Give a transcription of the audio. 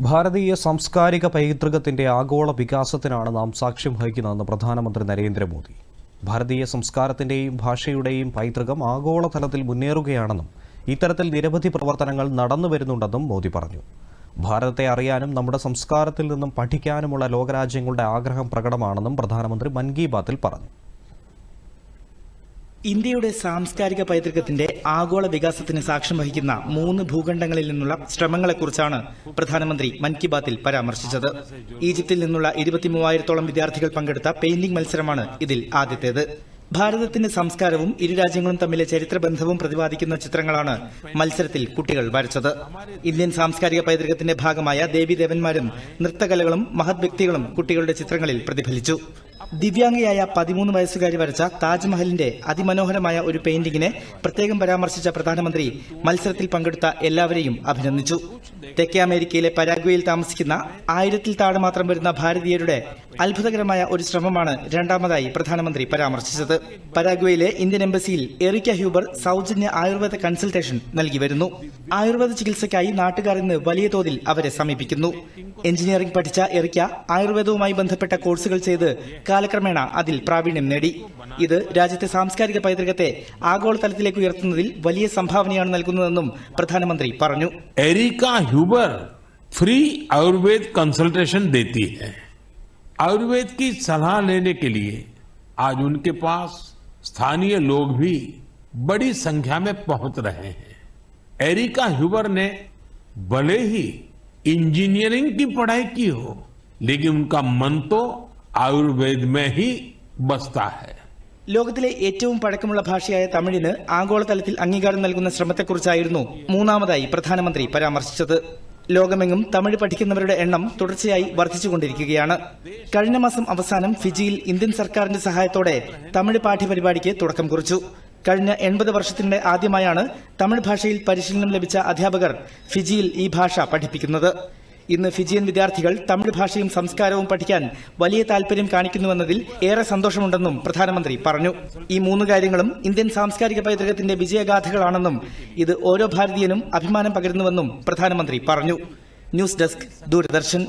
ഭാരതീയ സാംസ്കാരിക പൈതൃകത്തിന്റെ ആഗോള വികാസത്തിനാണ് നാം സാക്ഷ്യം വഹിക്കുന്നതെന്ന് പ്രധാനമന്ത്രി നരേന്ദ്രമോദി. ഭാരതീയ സംസ്കാരത്തിന്റെയും ഭാഷയുടെയും പൈതൃകം ആഗോളതലത്തിൽ മുന്നേറുകയാണെന്നും ഇത്തരത്തിൽ നിരവധി പ്രവർത്തനങ്ങൾ നടന്നു വരുന്നുണ്ടെന്നും മോദി പറഞ്ഞു. ഭാരതത്തെ അറിയാനും നമ്മുടെ സംസ്കാരത്തിൽ നിന്നും പഠിക്കാനുമുള്ള ലോകരാജ്യങ്ങളുടെ ആഗ്രഹം പ്രകടമാണെന്നും പ്രധാനമന്ത്രി മൻ കി ബാത്തിൽ പറഞ്ഞു. ഇന്ത്യയുടെ സാംസ്കാരിക പൈതൃകത്തിന്റെ ആഗോള വികാസത്തിന് സാക്ഷ്യം വഹിക്കുന്ന മൂന്ന് ഭൂഖണ്ഡങ്ങളിൽ നിന്നുള്ള ശ്രമങ്ങളെക്കുറിച്ചാണ് പ്രധാനമന്ത്രി മൻ കി ബാത്തിൽ പരാമർശിച്ചത്. ഈജിപ്തിൽ നിന്നുള്ള ഇരുപത്തിമൂവായിരത്തോളം വിദ്യാർത്ഥികൾ പങ്കെടുത്ത പെയിന്റിംഗ് മത്സരമാണ് ഇതിൽ ആദ്യത്തേത്. ഭാരതത്തിന്റെ സംസ്കാരവും ഇരു രാജ്യങ്ങളും തമ്മിലെ ചരിത്രബന്ധവും പ്രതിപാദിക്കുന്ന ചിത്രങ്ങളാണ് മത്സരത്തിൽ കുട്ടികൾ വരച്ചത്. ഇന്ത്യൻ സാംസ്കാരിക പൈതൃകത്തിന്റെ ഭാഗമായ ദേവീദേവന്മാരും നൃത്തകലകളും മഹത് വ്യക്തികളും കുട്ടികളുടെ ചിത്രങ്ങളിൽ പ്രതിഫലിച്ചു. ദിവ്യാംഗയായ പതിമൂന്ന് വയസ്സുകാരി വരച്ച താജ്മഹലിന്റെ അതിമനോഹരമായ ഒരു പെയിന്റിങ്ങിനെ പ്രത്യേകം പരാമർശിച്ച പ്രധാനമന്ത്രി മത്സരത്തിൽ പങ്കെടുത്ത എല്ലാവരെയും അഭിനന്ദിച്ചു. തെക്കേ അമേരിക്കയിലെ പരാഗ്വയിൽ താമസിക്കുന്ന ആയിരത്തിൽ താഴെ മാത്രം വരുന്ന ഭാരതീയരുടെ അത്ഭുതകരമായ ഒരു ശ്രമമാണ് രണ്ടാമതായി പ്രധാനമന്ത്രി പരാമർശിച്ചത്. പരാഗ്വയിലെ ഇന്ത്യൻ എംബസിയിൽ എറിക്ക ഹ്യൂബർ സൗജന്യ ആയുർവേദ കൺസൾട്ടേഷൻ നൽകി വരുന്നു. ആയുർവേദ ചികിത്സയ്ക്കായി നാട്ടുകാർ ഇന്ന് വലിയ തോതിൽ അവരെ സമീപിക്കുന്നു. എഞ്ചിനീയറിംഗ് പഠിച്ച എറിക്ക ആയുർവേദവുമായി ബന്ധപ്പെട്ട കോഴ്സുകൾ ചെയ്ത് കാലക്രമേണ അതിൽ പ്രാവീണ്യം നേടി. ഇത് രാജ്യത്തെ സാംസ്കാരിക പൈതൃകത്തെ ആഗോളതലത്തിലേക്ക് ഉയർത്തുന്നതിൽ വലിയ സംഭാവനയാണ് നൽകുന്നതെന്നും പ്രധാനമന്ത്രി പറഞ്ഞു Erika Huber free Ayurveda consultation देती है आयुर्वेद की सलाह लेने के लिए आज उनके पास स्थानीय लोग भी बड़ी संख्या में पहुंच रहे हैं एरिका ह्यूबर ने भले ही इंजीनियरिंग की पढ़ाई की हो लेकिन उनका मन तो आयुर्वेद में ही बसता है ലോകത്തിലെ ഏറ്റവും പഴക്കമുള്ള ഭാഷയായ തമിഴിന് ആഗോളതലത്തിൽ അംഗീകാരം നൽകുന്ന ശ്രമത്തെക്കുറിച്ചായിരുന്നു മൂന്നാമതായി പ്രധാനമന്ത്രി പരാമർശിച്ചത്. ലോകമെങ്ങും തമിഴ് പഠിക്കുന്നവരുടെ എണ്ണം തുടർച്ചയായി വർദ്ധിച്ചുകൊണ്ടിരിക്കുകയാണ്. കഴിഞ്ഞ മാസം അവസാനം ഫിജിയിൽ ഇന്ത്യൻ സർക്കാരിന്റെ സഹായത്തോടെ തമിഴ് പാഠ്യപരിപാടിക്ക് തുടക്കം കുറിച്ചു. കഴിഞ്ഞ എൺപത് വർഷത്തിനിടെ ആദ്യമായാണ് തമിഴ് ഭാഷയിൽ പരിശീലനം ലഭിച്ച അധ്യാപകർ ഫിജിയിൽ ഈ ഭാഷ പഠിപ്പിക്കുന്നത്. ഇന്ന് ഫിജിയൻ വിദ്യാർത്ഥികൾ തമിഴ് ഭാഷയും സംസ്കാരവും പഠിക്കാൻ വലിയ താല്പര്യം കാണിക്കുന്നുവെന്നതിൽ ഏറെ സന്തോഷമുണ്ടെന്നും പ്രധാനമന്ത്രി പറഞ്ഞു. ഈ മൂന്ന് കാര്യങ്ങളും ഇന്ത്യൻ സാംസ്കാരിക പൈതൃകത്തിന്റെ വിജയഗാഥകളാണെന്നും ഇത് ഓരോ ഭാരതീയനും അഭിമാനം പകരുന്നുവെന്നും പ്രധാനമന്ത്രി പറഞ്ഞു. News desk Doordarshan.